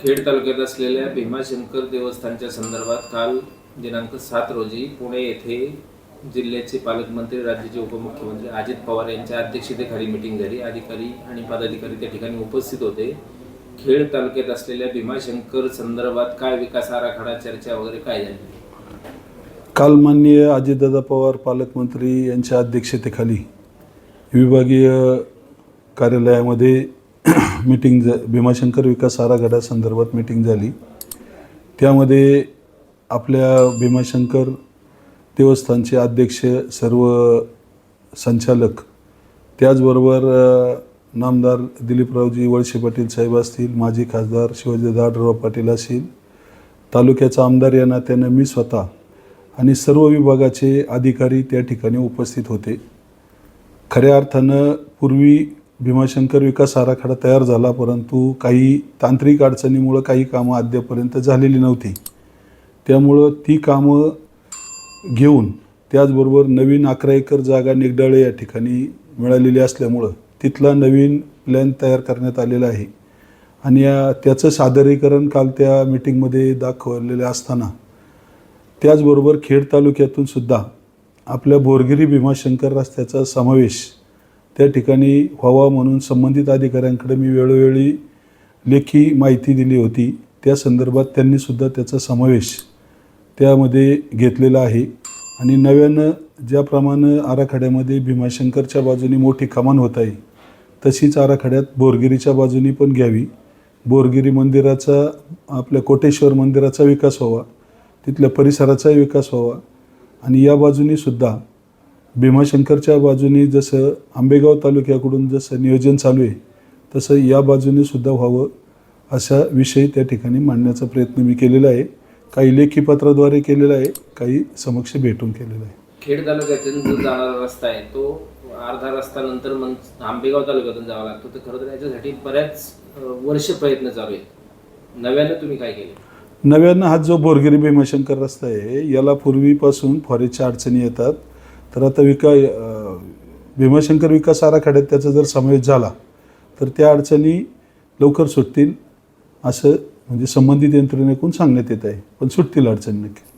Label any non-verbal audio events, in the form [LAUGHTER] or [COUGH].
खेड तालुक्यात असलेल्या भीमाशंकर देवस्थानच्या संदर्भात काल दिनांक सात रोजी पुणे येथे जिल्ह्याचे पालकमंत्री राज्याचे उपमुख्यमंत्री अजित पवार यांच्या अध्यक्षतेखाली मिटिंग झाली. अधिकारी आणि पदाधिकारी त्या ठिकाणी उपस्थित होते. खेड तालुक्यात असलेल्या भीमाशंकर संदर्भात काय विकास आराखडा चर्चा वगैरे काय झाली? काल माननीय अजितदादा पवार पालकमंत्री यांच्या अध्यक्षतेखाली विभागीय कार्यालयामध्ये [COUGHS] मिटिंग ज भीमाशंकर विकास आराखड्यासंदर्भात मीटिंग मिटिंग झाली. त्यामध्ये आपल्या भीमाशंकर देवस्थानचे अध्यक्ष सर्व संचालक त्याचबरोबर नामदार दिलीपरावजी वळसे पाटील साहेब असतील माजी खासदार शिवाजी आढळराव पाटील असतील तालुक्याचा आमदार या नात्यानं मी स्वतः आणि सर्व विभागाचे अधिकारी त्या ठिकाणी उपस्थित होते. खऱ्या अर्थानं पूर्वी भीमाशंकर विकास आराखडा तयार झाला परंतु काही तांत्रिक अडचणीमुळं काही कामं अद्यापर्यंत झालेली नव्हती. त्यामुळं ती कामं घेऊन त्याचबरोबर नवीन अकरा एकर जागा निगडाळे या ठिकाणी मिळालेली असल्यामुळं तिथला नवीन प्लॅन तयार करण्यात आलेला आहे. आणि या त्याचं सादरीकरण काल त्या मिटिंगमध्ये दाखवलेले असताना त्याचबरोबर खेड तालुक्यातून सुद्धा आपल्या बोरगिरी भीमाशंकर रस्त्याचा समावेश त्या ठिकाणी व्हावा म्हणून संबंधित अधिकाऱ्यांकडे मी वेळोवेळी लेखी माहिती दिली होती. त्या संदर्भात त्यांनीसुद्धा त्याचा समावेश त्यामध्ये घेतलेला आहे. आणि नव्यानं ज्याप्रमाणे आराखड्यामध्ये भीमाशंकरच्या बाजूनी मोठी कमान होत आहे तशीच आराखड्यात बोरगिरीच्या बाजूनी पण घ्यावी. बोरगिरी मंदिराचा आपल्या कोटेश्वर मंदिराचा विकास व्हावा तिथल्या परिसराचाही विकास व्हावा. आणि या बाजूनी सुद्धा भीमाशंकरच्या बाजूनी जसं आंबेगाव तालुक्याकडून जसं नियोजन चालू आहे तसं या बाजूने सुद्धा व्हावं असा विषय त्या ठिकाणी मांडण्याचा प्रयत्न मी केलेला आहे. काही लेखी पत्राद्वारे केलेला आहे काही समक्ष भेटून केलेला आहे. खेड तालुक्यातून जो जाणारा रस्ता आहे तो अर्धा रस्ता नंतर मग आंबेगाव तालुक्यातून जावा लागतो. तर खरं तर याच्यासाठी बऱ्याच वर्ष प्रयत्न चालू आहेत. नव्यानं तुम्ही काय केले? नव्यानं हा जो बोरगिरी भीमाशंकर रस्ता आहे याला पूर्वीपासून फॉरेस्टच्या अडचणी येतात. तर आता विका अं, भीमाशंकर विकास आराखड्यात त्याचा जर समावेश झाला तर त्या अडचणी लवकर सुटतील असं म्हणजे संबंधित यंत्रणेकडून सांगण्यात येत आहे. पण सुटतील अडचणी नक्की.